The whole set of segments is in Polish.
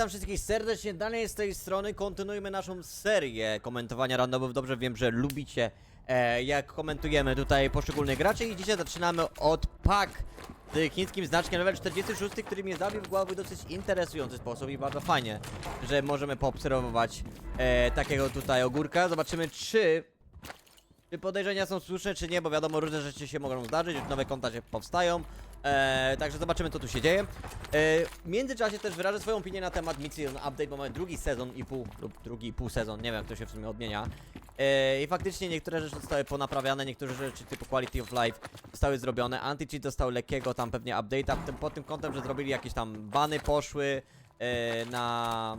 witam wszystkich serdecznie, Daniel z tej strony, kontynuujmy naszą serię komentowania randomów, dobrze wiem, że lubicie e, jak komentujemy tutaj poszczególnych graczy. I dzisiaj zaczynamy od pak chińskim znaczkiem level 46, który mnie zabił w głowę w dosyć interesujący sposób i bardzo fajnie, że możemy poobserwować e, takiego tutaj ogórka, zobaczymy czy czy podejrzenia są słuszne, czy nie, bo wiadomo, różne rzeczy się mogą zdarzyć, nowe konta się powstają. E, także zobaczymy, co tu się dzieje. E, w międzyczasie też wyrażę swoją opinię na temat Mission Update, bo mamy drugi sezon i pół, lub drugi i pół sezon, nie wiem, jak to się w sumie odmienia. E, I faktycznie niektóre rzeczy zostały ponaprawiane, niektóre rzeczy typu Quality of Life zostały zrobione. Anti-cheat dostał lekkiego tam pewnie update'a, tym, pod tym kątem, że zrobili jakieś tam bany poszły e, na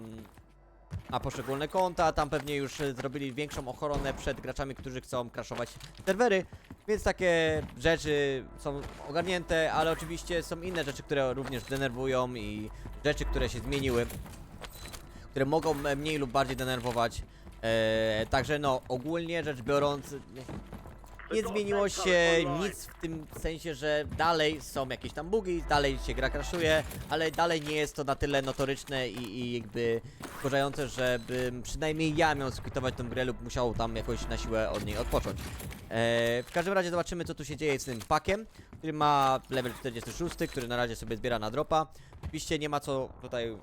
na poszczególne konta, tam pewnie już zrobili większą ochronę przed graczami, którzy chcą crashować serwery, więc takie rzeczy są ogarnięte, ale oczywiście są inne rzeczy, które również denerwują i rzeczy, które się zmieniły, które mogą mniej lub bardziej denerwować. E, także no, ogólnie rzecz biorąc, nie zmieniło się nic w tym sensie, że dalej są jakieś tam bugi, dalej się gra crashuje, ale dalej nie jest to na tyle notoryczne i, i jakby wkurzające, żebym przynajmniej ja miał skwitować tę grę lub musiał tam jakoś na siłę od niej odpocząć. E, w każdym razie zobaczymy co tu się dzieje z tym pakiem, który ma level 46, który na razie sobie zbiera na dropa. Oczywiście nie ma co tutaj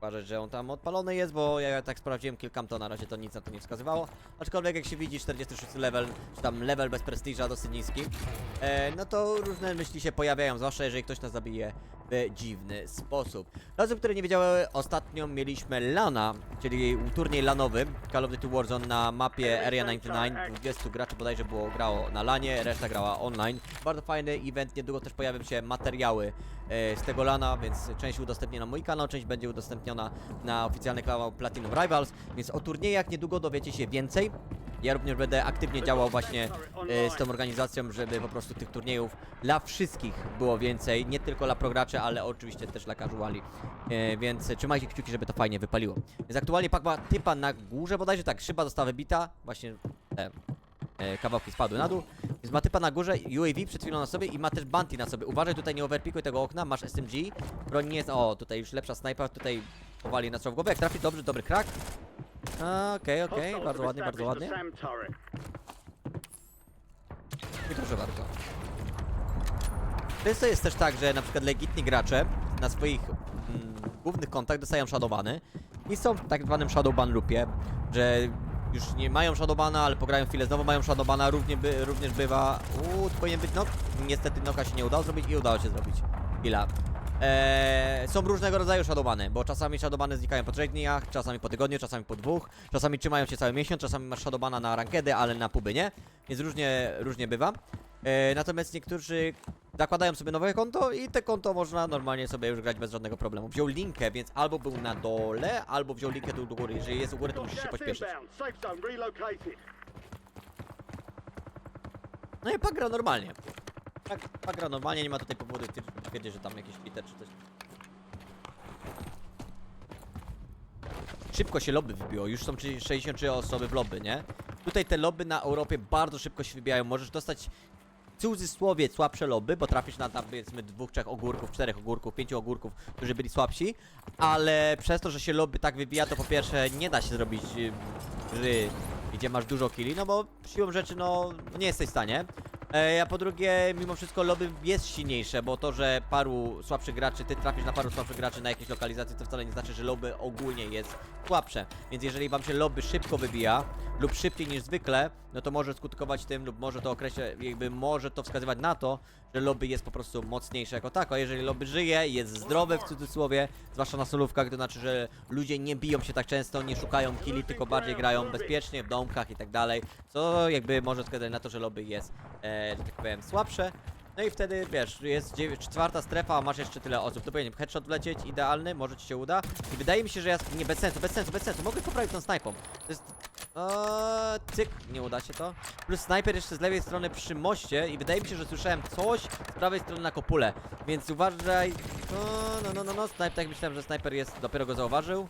uważać, że on tam odpalony jest, bo ja tak sprawdziłem kilkam, to na razie to nic na to nie wskazywało. Aczkolwiek jak się widzi 46 level, czy tam level bez prestiża dosyć niski, e, no to różne myśli się pojawiają, zwłaszcza jeżeli ktoś nas zabije w dziwny sposób. Dla osób, które nie wiedziały, ostatnio mieliśmy LANa, czyli turniej lanowy Call of Duty Warzone na mapie Area 99. 20 graczy bodajże było grało na lanie, reszta grała online. Bardzo fajny event, niedługo też pojawią się materiały e, z tego lana, więc część udostępnię na mój kanał, część będzie udostępniona na oficjalny kanał Platinum Rivals, więc o turniejach niedługo dowiecie się więcej. Ja również będę aktywnie działał właśnie e, z tą organizacją, żeby po prostu tych turniejów dla wszystkich było więcej, nie tylko dla prograczy, ale oczywiście też dla casuali. E, więc trzymajcie kciuki, żeby to fajnie wypaliło. Więc aktualnie pak ma typa na górze, bodajże tak, szyba została wybita, właśnie te e, kawałki spadły na dół. Więc ma typa na górze, UAV przed chwilą na sobie i ma też bounty na sobie. Uważaj, tutaj nie overpikuj tego okna, masz SMG. Broń nie jest, o, tutaj już lepsza snajpa, tutaj powali na strzał w głowę. Jak trafi, dobrze, dobry krak. Okej, okej, bardzo ładnie, bardzo ładnie. I proszę bardzo. Często jest też tak, że na przykład legitni gracze na swoich mm, głównych kontach dostają shadowbany i są w tak zwanym shadowban loopie, że już nie mają shadowbana, ale pograją chwilę, znowu mają shadowbana, równie by, również bywa... Uuu, powinien być nok. Niestety noka się nie udało zrobić i udało się zrobić. Chwila. Eee, są różnego rodzaju shadowbany, bo czasami shadowbany znikają po trzech dniach, czasami po tygodniu, czasami po dwóch, czasami trzymają się cały miesiąc, czasami masz shadowbana na rankedy, ale na puby nie, więc różnie, różnie bywa. Eee, natomiast niektórzy zakładają sobie nowe konto i te konto można normalnie sobie już grać bez żadnego problemu. Wziął linkę, więc albo był na dole, albo wziął linkę tu do góry. Jeżeli jest u góry, to musisz się pośpieszyć. No i pak gra normalnie. Tak, normalnie, nie ma tutaj powodu twier- twierdzić, że tam jakieś cheater czy coś. Szybko się lobby wybiło, już są 30 63 osoby w lobby, nie? Tutaj te lobby na Europie bardzo szybko się wybijają, możesz dostać w cudzysłowie słabsze lobby, bo trafisz na tam powiedzmy dwóch, trzech ogórków, czterech ogórków, pięciu ogórków, którzy byli słabsi, ale przez to, że się lobby tak wybija, to po pierwsze nie da się zrobić y, gry, gdzie masz dużo killi, no bo siłą rzeczy, no nie jesteś w stanie. E, a po drugie, mimo wszystko lobby jest silniejsze, bo to, że paru słabszych graczy, ty trafisz na paru słabszych graczy na jakiejś lokalizacji, to wcale nie znaczy, że lobby ogólnie jest słabsze. Więc jeżeli wam się lobby szybko wybija, lub szybciej niż zwykle, no to może skutkować tym, lub może to określać, jakby może to wskazywać na to, że lobby jest po prostu mocniejsze jako tako. Jeżeli lobby żyje, jest zdrowe w cudzysłowie, zwłaszcza na solówkach, to znaczy, że ludzie nie biją się tak często, nie szukają killi, tylko bardziej grają bezpiecznie w domkach i tak dalej, co jakby może wskazać na to, że lobby jest, e, że tak powiem, słabsze. No i wtedy, wiesz, jest czwarta strefa, a masz jeszcze tyle osób. To powinien headshot wlecieć, idealny, może ci się uda. I wydaje mi się, że ja... Nie, bez sensu, bez sensu, bez sensu. Mogę poprawić tą snajpą. To jest... Eee, cyk, nie uda się to. Plus snajper jeszcze z lewej strony przy moście i wydaje mi się, że słyszałem coś z prawej strony na kopule. Więc uważaj... No, no, no, no, no. Snajper, tak myślałem, że snajper jest... Dopiero go zauważył.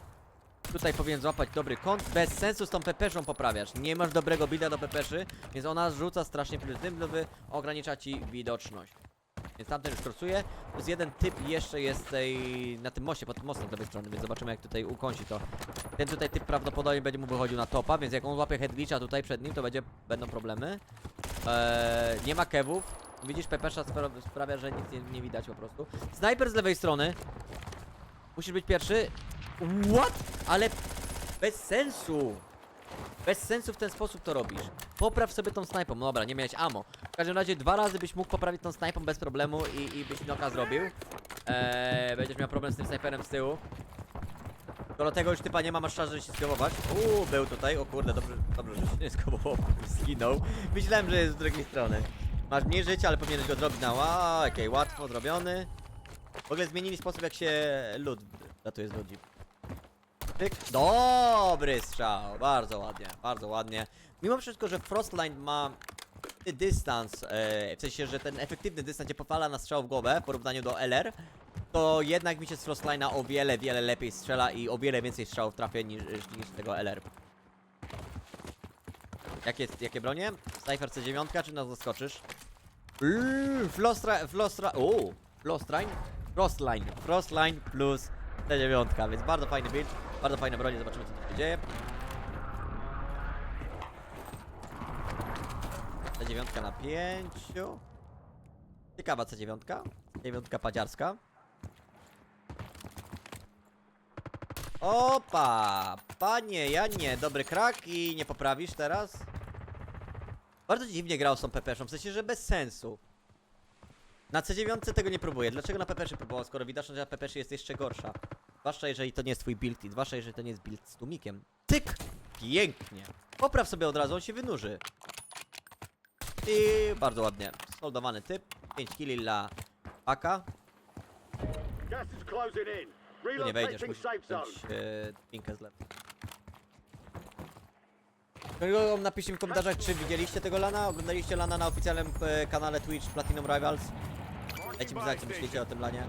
Tutaj powinien złapać dobry kąt. Bez sensu z tą pepeszą poprawiasz. Nie masz dobrego builda do pepeszy, więc ona rzuca strasznie prymitywny, ogranicza ci widoczność. Więc tamten już krosuje. Plus jeden typ jeszcze jest tej, na tym moście, pod tym mostem z lewej strony, więc zobaczymy jak tutaj ukąsi to. Ten tutaj typ prawdopodobnie będzie mu wychodził na topa, więc jak on złapie headglitcha tutaj przed nim, to będzie, będą problemy. Eee, nie ma kewów. Widzisz, Pepesza spra- sprawia, że nic nie, nie widać po prostu. Snajper z lewej strony. Musisz być pierwszy. What? Ale bez sensu. Bez sensu w ten sposób to robisz. Popraw sobie tą snajpą. No dobra, nie miałeś ammo. W każdym razie dwa razy byś mógł poprawić tą snajpą bez problemu i, i byś noka zrobił. Eee, będziesz miał problem z tym snajperem z tyłu. Skoro tego już typa nie ma, masz czas, żeby się skołować. Uuu, był tutaj. O kurde, dobrze, dobrze że się nie skołował. Zginął. Myślałem, że jest z drugiej strony. Masz mniej życia, ale powinieneś go zrobić na ła, okej, łatwo zrobiony. W ogóle zmienili sposób, jak się lud ratuje z ludzi. Pyk. Dobry strzał, bardzo ładnie, bardzo ładnie. Mimo wszystko, że Frostline ma dystans, e, w sensie, że ten efektywny dystans cię popala na strzał w głowę w porównaniu do LR, to jednak mi się z Frostline'a o wiele, wiele lepiej strzela i o wiele więcej strzałów trafia niż, niż tego LR. Jakie, jakie bronie? Cypher C9, czy nas zaskoczysz? Yy, Flostra, Flostra, uuu, Frostline, Frostline, plus T9, więc bardzo fajny build, bardzo fajne bronie, zobaczymy co tu się dzieje. C9 na 5. Ciekawa C9. C9 padziarska. Opa! Panie, ja nie. Dobry krak i nie poprawisz teraz? Bardzo dziwnie grał z tą pepeszą, w sensie, że bez sensu. Na C9 tego nie próbuję. Dlaczego na pepeszy próbował, skoro widać, że na pepeszy jest jeszcze gorsza? Zwłaszcza jeżeli to nie jest twój build i zwłaszcza jeżeli to nie jest build z tłumikiem. Tyk! Pięknie! Popraw sobie od razu, on się wynurzy. I bardzo ładnie. Soldowany typ. 5 killi dla paka. Tu nie wejdziesz, musisz wziąć e, pinkę z lewa. Kogo napiszcie w komentarzach, czy widzieliście tego lana? Oglądaliście lana na oficjalnym e, kanale Twitch Platinum Rivals? Dajcie mi znać, co myślicie o tym lanie.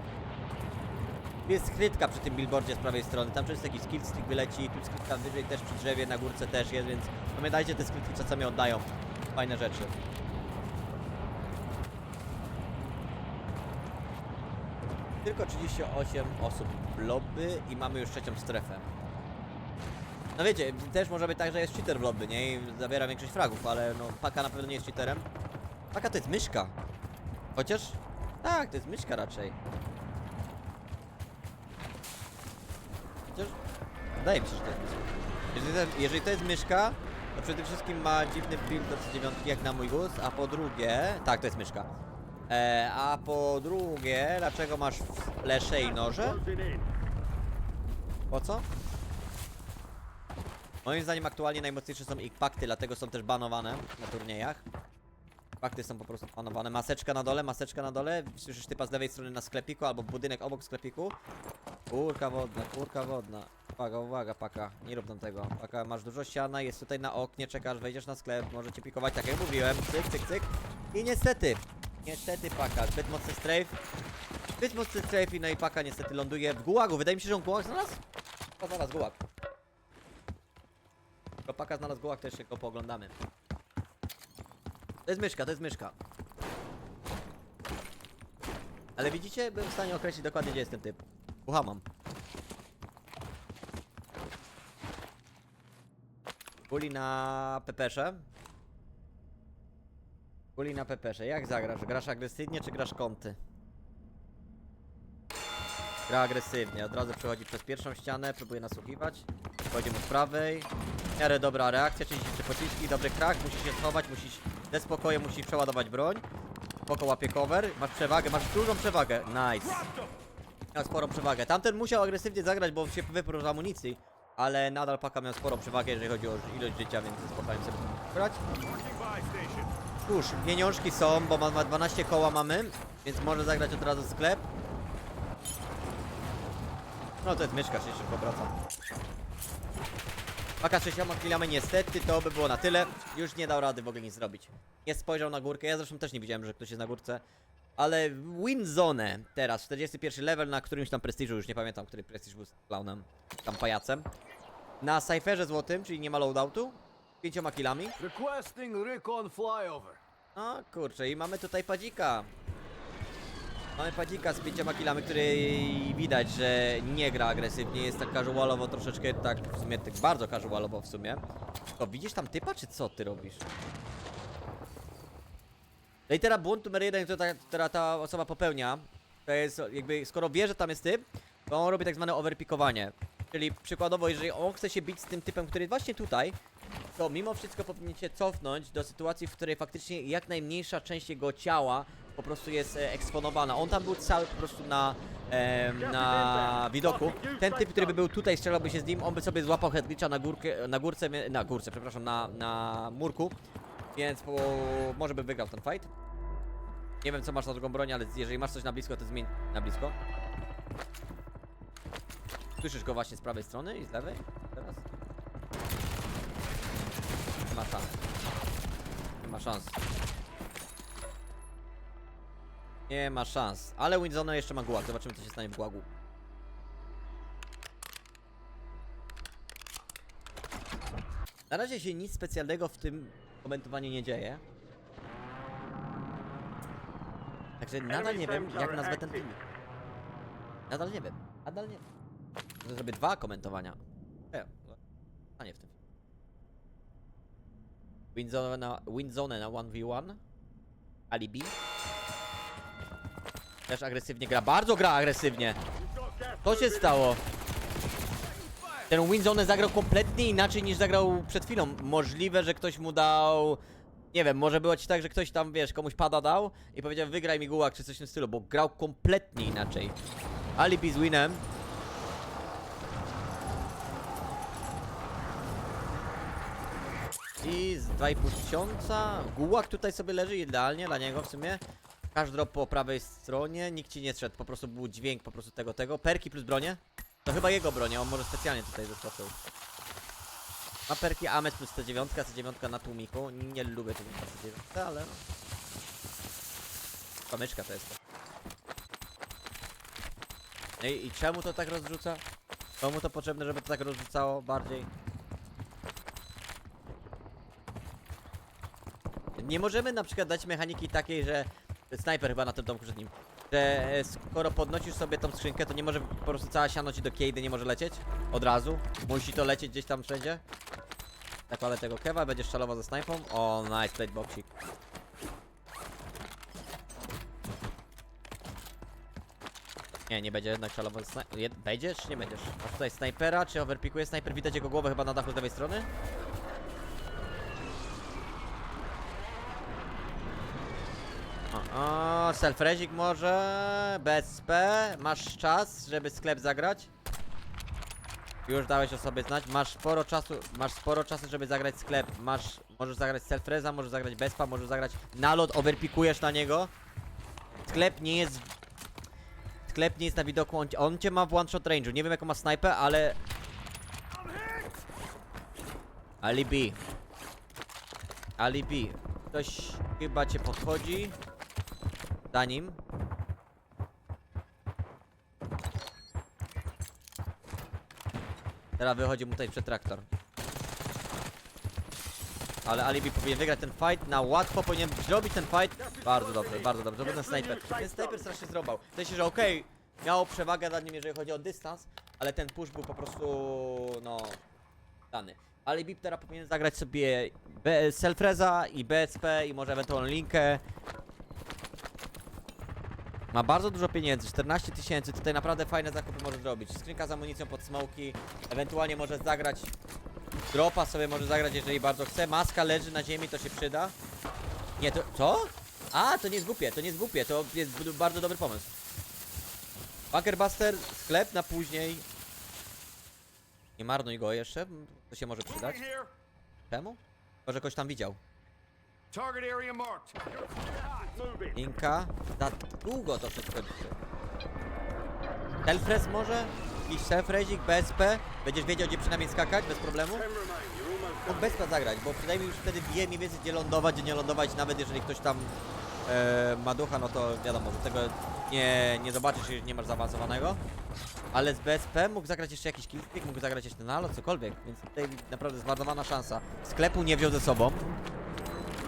Jest skrytka przy tym billboardzie z prawej strony, tam często jakiś skill stick wyleci, tu skrytka wyżej też przy drzewie, na górce też jest, więc pamiętajcie, te skrytki czasami oddają fajne rzeczy. Tylko 38 osób lobby i mamy już trzecią strefę. No wiecie, też może być tak, że jest cheater w lobby, nie? I zabiera większość fragów, ale no Paka na pewno nie jest cheaterem. Paka to jest myszka. Chociaż... Tak, to jest myszka raczej. Wydaje mi się, że to jest myszka. Jeżeli to, jeżeli to jest myszka, to przede wszystkim ma dziwny build do C9 jak na mój gust, a po drugie... Tak, to jest myszka. E, a po drugie, dlaczego masz flesze i noże? Po co? Moim zdaniem aktualnie najmocniejsze są ich pakty, dlatego są też banowane na turniejach. Pakty są po prostu banowane. Maseczka na dole, maseczka na dole. Słyszysz typa z lewej strony na sklepiku albo budynek obok sklepiku. Kurka wodna, kurka wodna. Uwaga, uwaga, paka. Nie rób tego. Paka, masz dużo ściana, jest tutaj na oknie, czekasz, wejdziesz na sklep, może cię pikować, tak jak mówiłem. Cyk, cyk, cyk. I niestety, niestety paka, zbyt mocny strafe. Zbyt mocny strafe i no i paka niestety ląduje w gułagu. Wydaje mi się, że on gułag znalazł? To znalazł gułag. Tylko paka znalazł gułag, to jeszcze go pooglądamy. To jest myszka, to jest myszka. Ale widzicie, byłem w stanie określić dokładnie, gdzie jest ten typ. Ucha mam. Kuli na pepesze. Kuli na pepesze. Jak zagrasz? Grasz agresywnie czy grasz kąty? Gra agresywnie. Od razu przechodzi przez pierwszą ścianę, próbuje nasłuchiwać. Wchodzi mu z prawej. W miarę dobra reakcja, 33 pociski, dobry krak, musisz się schować, musisz ze spokojem musisz przeładować broń. Spoko łapie cover, masz przewagę, masz dużą przewagę. Nice. Miał sporą przewagę. Tamten musiał agresywnie zagrać, bo się wyprół z amunicji. Ale nadal Paka miał sporą przewagę, jeżeli chodzi o ilość życia, więc ze spokojem sobie grać. Cóż, pieniążki są, bo ma, ma 12 koła mamy, więc może zagrać od razu sklep. No to jest myszka, się szybko. Paka 6 chwilami niestety to by było na tyle. Już nie dał rady w ogóle nic zrobić. Nie spojrzał na górkę, ja zresztą też nie widziałem, że ktoś jest na górce. Ale win zone teraz, 41 level na którymś tam prestiżu, już nie pamiętam, który prestiż był z clownem, tam pajacem. Na cyferze złotym, czyli nie ma loadoutu, pięcioma killami. Requesting recon flyover. No kurczę, i mamy tutaj padzika. Mamy padzika z pięcioma killami, który widać, że nie gra agresywnie, jest tak casualowo troszeczkę, tak w sumie tak bardzo casualowo w sumie. To widzisz tam typa, czy co ty robisz? No i teraz błąd numer jeden, który ta, która ta osoba popełnia, to jest jakby, skoro wie, że tam jest typ, to on robi tak zwane overpikowanie. Czyli przykładowo, jeżeli on chce się bić z tym typem, który jest właśnie tutaj, to mimo wszystko powinien się cofnąć do sytuacji, w której faktycznie jak najmniejsza część jego ciała po prostu jest e, eksponowana. On tam był cały po prostu na, e, na widoku. Ten typ, który by był tutaj, strzelałby się z nim, on by sobie złapał headglitcha na górkę, na górce, na górce, przepraszam, na, na murku. Więc po, może by wygrał ten fight. Nie wiem co masz na drugą broń, ale jeżeli masz coś na blisko, to zmień na blisko. Słyszysz go właśnie z prawej strony i z lewej? Teraz? Nie ma szans. Nie ma szans. Nie ma szans. Ale Windzone jeszcze ma gułag. Zobaczymy co się stanie w gułagu. Na razie się nic specjalnego w tym komentowaniu nie dzieje. Także nadal nie wiem jak nazwę ten filmik. Nadal nie wiem. Nadal nie wiem. Zrobię dwa komentowania. Nie, a nie w tym. Windzone na, Windzone na 1v1. Alibi. Też agresywnie gra. Bardzo gra agresywnie. Co się stało? Ten Windzone zagrał kompletnie inaczej niż zagrał przed chwilą. Możliwe, że ktoś mu dał... Nie wiem, może było ci tak, że ktoś tam, wiesz, komuś pada dał i powiedział wygraj mi gułak czy coś w tym stylu, bo grał kompletnie inaczej. Alibi z winem. I z 2,5 tysiąca. Gułak tutaj sobie leży idealnie dla niego w sumie. Każdy drop po prawej stronie, nikt ci nie szedł, po prostu był dźwięk po prostu tego, tego. Perki plus bronie. To chyba jego bronie, on może specjalnie tutaj zaskoczył. Ma perki Amet plus C9, C9 na tłumiku. Nie lubię tłumika C9, ale no. Pamyczka to jest to. No i, i czemu to tak rozrzuca? Komu to potrzebne, żeby to tak rozrzucało bardziej? Nie możemy na przykład dać mechaniki takiej, że snajper chyba na tym domku przed nim, że e, skoro podnosisz sobie tą skrzynkę, to nie może po prostu cała siano ci do kiejdy nie może lecieć od razu. Musi to lecieć gdzieś tam wszędzie. Ale tego kewa, będziesz szalował ze snajpą. O, nice plate boxik. Nie, nie będzie jednak szalował ze snajpą. Będziesz, nie będziesz? Masz tutaj snajpera, czy overpikuje snajper? Widać jego głowę chyba na dachu z lewej strony? Self-rezik może, BSP, masz czas, żeby sklep zagrać? Już dałeś o sobie znać, masz sporo czasu, masz sporo czasu, żeby zagrać sklep, masz, możesz zagrać self-reza, możesz zagrać bezpa, możesz zagrać nalot, overpikujesz na niego. Sklep nie jest, sklep nie jest na widoku, on, on cię ma w one shot range'u, nie wiem jaką ma snajpę, ale... Alibi. Alibi. Ktoś chyba cię podchodzi. Za nim. Teraz wychodzi mu tutaj przed traktor. Ale Alibi powinien wygrać ten fight na łatwo, powinien zrobić ten fight. Bardzo dobrze, bardzo dobrze, bo ten snajper. Ten snajper strasznie zrobał. W sensie, że okej, miał przewagę nad nim, jeżeli chodzi o dystans, ale ten push był po prostu, no, dany. Alibi teraz powinien zagrać sobie Selfreza i BSP i może ewentualnie linkę. Ma bardzo dużo pieniędzy, 14 tysięcy, tutaj naprawdę fajne zakupy może zrobić. Skrzynka z amunicją pod smoki, ewentualnie może zagrać dropa sobie może zagrać, jeżeli bardzo chce. Maska leży na ziemi, to się przyda. Nie, to... co? A, to nie jest głupie, to nie jest głupie, to jest bardzo dobry pomysł. Bunkerbuster, sklep na później. Nie marnuj go jeszcze, to się może przydać. Czemu? Może ktoś tam widział. Target area marked. Inka. Za długo to wszystko będzie. Selfres może? Jakiś selfrezik, BSP? Będziesz wiedział gdzie przynajmniej skakać bez problemu? Mógł BSP zagrać, bo przynajmniej już wtedy wie mniej więcej gdzie lądować, gdzie nie lądować, nawet jeżeli ktoś tam e, ma ducha, no to wiadomo, że tego nie, nie zobaczysz, jeżeli nie masz zaawansowanego. Ale z BSP mógł zagrać jeszcze jakiś killstick, mógł zagrać jeszcze nalot, cokolwiek, więc tutaj naprawdę zmarnowana szansa. Sklepu nie wziął ze sobą.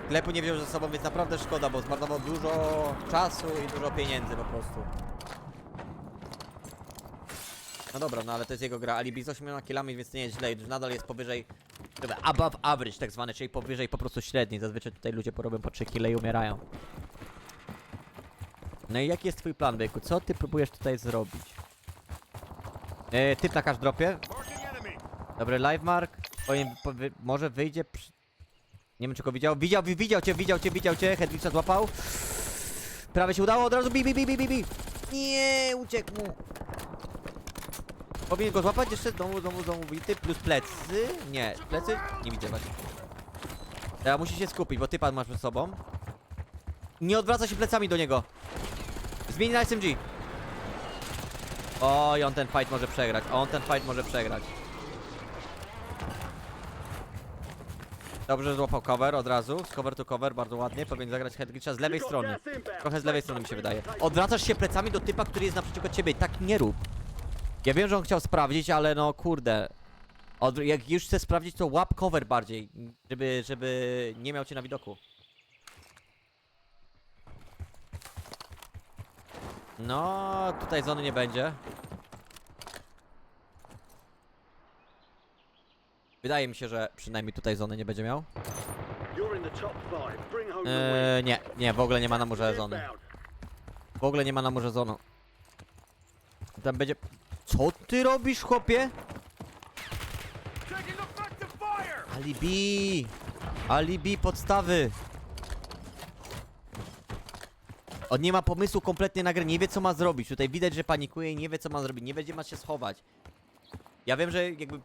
Sklepu nie wziął ze sobą, więc naprawdę szkoda, bo zmarnował dużo czasu i dużo pieniędzy po prostu. No dobra, no ale to jest jego gra. Alibi z 8 killami, więc nie jest źle. Nadal jest powyżej, żeby above average tak zwany, czyli powyżej po prostu średniej. Zazwyczaj tutaj ludzie porobią po 3 kile i umierają. No i jaki jest twój plan, Byku? Co ty próbujesz tutaj zrobić? E, typ na dropie. Dobry live mark. Powiem, powie, może wyjdzie przy... Nie wiem czy go widział. Widział, wi- widział cię, widział cię, widział cię. Hedwicha złapał. Prawie się udało, od razu bi, bi, bi, bi, bi. Nie, uciekł mu. Powinien go złapać jeszcze znowu, znowu, znowu bity. Plus plecy. Nie, plecy? Nie widzę właśnie. Teraz musi się skupić, bo ty pan masz przed sobą. Nie odwraca się plecami do niego. Zmień na SMG. Oj, on ten fight może przegrać. On ten fight może przegrać. Dobrze, złapał cover od razu. Z cover to cover, bardzo ładnie. Powinien zagrać headglitcha z lewej strony. Trochę z lewej strony mi się wydaje. Odwracasz się plecami do typa, który jest naprzeciwko ciebie. Tak nie rób. Ja wiem, że on chciał sprawdzić, ale no kurde. Od, jak już chce sprawdzić, to łap cover bardziej, żeby, żeby nie miał cię na widoku. No, tutaj zony nie będzie. Wydaje mi się, że przynajmniej tutaj zony nie będzie miał. Eee, nie, nie, w ogóle nie ma na murze zony. W ogóle nie ma na murze zonu. Tam będzie... Co ty robisz, chłopie? Alibi! Alibi podstawy! On nie ma pomysłu kompletnie na grę, nie wie co ma zrobić. Tutaj widać, że panikuje i nie wie co ma zrobić, nie będzie ma się schować. Ja wiem, że jakby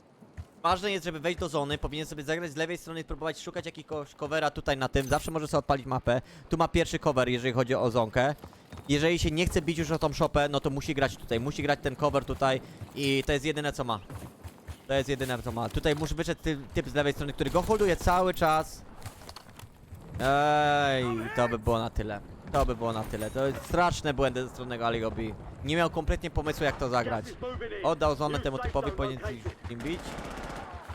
ważne jest, żeby wejść do zony, powinien sobie zagrać z lewej strony i spróbować szukać jakiegoś covera tutaj na tym. Zawsze może sobie odpalić mapę. Tu ma pierwszy cover, jeżeli chodzi o zonkę. Jeżeli się nie chce bić już o tą shopę, no to musi grać tutaj, musi grać ten cover tutaj i to jest jedyne co ma. To jest jedyne co ma. Tutaj musi wyszedł ty, typ z lewej strony, który go holduje cały czas. Ej, to by było na tyle. To by było na tyle. To jest straszne błędy ze strony Aligobi. Nie miał kompletnie pomysłu jak to zagrać. Oddał zonę temu typowi, powinien im bić.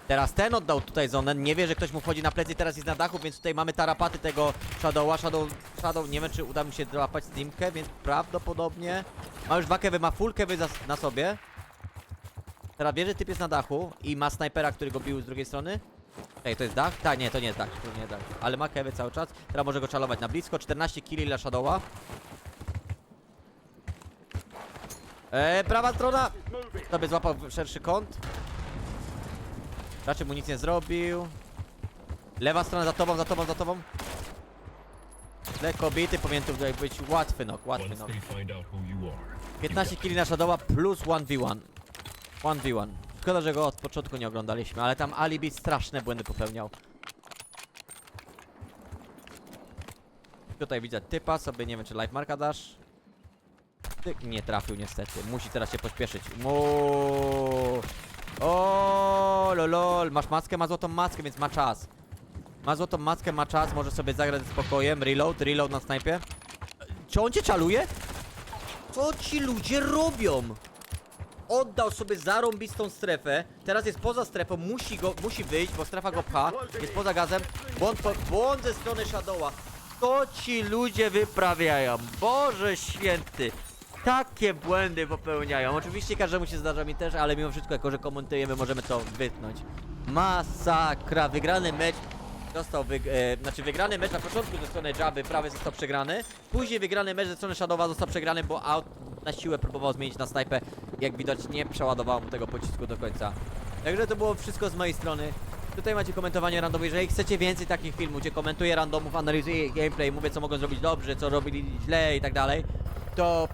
Teraz ten oddał tutaj zonę, nie wie, że ktoś mu wchodzi na plecy, teraz jest na dachu, więc tutaj mamy tarapaty tego Shadowa. Shadow, Shadow nie wiem, czy uda mu się złapać Steamkę, więc prawdopodobnie ma już dwa kewy, ma full kewy na sobie. Teraz wie, że typ jest na dachu i ma snajpera, który go bił z drugiej strony. Ej, to jest dach? Tak, nie, to nie jest dach, to nie jest dach. Ale ma kewy cały czas. Teraz może go czalować na blisko. 14 killi dla Shadowa. Eee, prawa strona! Sobie złapał szerszy kąt. Raczej mu nic nie zrobił. Lewa strona za tobą, za tobą, za tobą. Lekko bity, powinien tu tutaj być łatwy nok, łatwy nok. they find out who you are, 15 kili na Shadowa plus 1v1. 1v1. Szkoda, że go od początku nie oglądaliśmy, ale tam Alibi straszne błędy popełniał. Tutaj widzę typa, sobie nie wiem czy live marka dasz. Tyk, nie trafił niestety. Musi teraz się pośpieszyć. Mu. O, lolol. Masz maskę, ma złotą maskę, więc ma czas. Ma złotą maskę, ma czas, może sobie zagrać ze spokojem. Reload, reload na snajpie. Czy on cię czaluje? Co ci ludzie robią? Oddał sobie zarąbistą strefę. Teraz jest poza strefą, musi go, musi wyjść, bo strefa go pcha. Jest poza gazem. Błąd, po, błąd ze strony Shadowa. Co ci ludzie wyprawiają? Boże święty. Takie błędy popełniają. Oczywiście każdemu się zdarza mi też, ale mimo wszystko, jako że komentujemy, możemy to wytnąć. Masakra. Wygrany mecz Został wy, e, znaczy wygrany mecz na początku ze strony Jabby, prawie został przegrany. Później wygrany mecz ze strony Shadowa został przegrany, bo out na siłę próbował zmienić na snajpę. Jak widać nie przeładowało mu tego pocisku do końca. Także to było wszystko z mojej strony. Tutaj macie komentowanie randomowe. Jeżeli chcecie więcej takich filmów, gdzie komentuję randomów, analizuję gameplay, mówię co mogą zrobić dobrze, co robili źle i tak dalej, to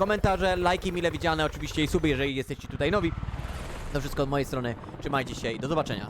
komentarze, lajki mile widziane oczywiście i suby, jeżeli jesteście tutaj nowi. To wszystko od mojej strony. Trzymajcie się i do zobaczenia.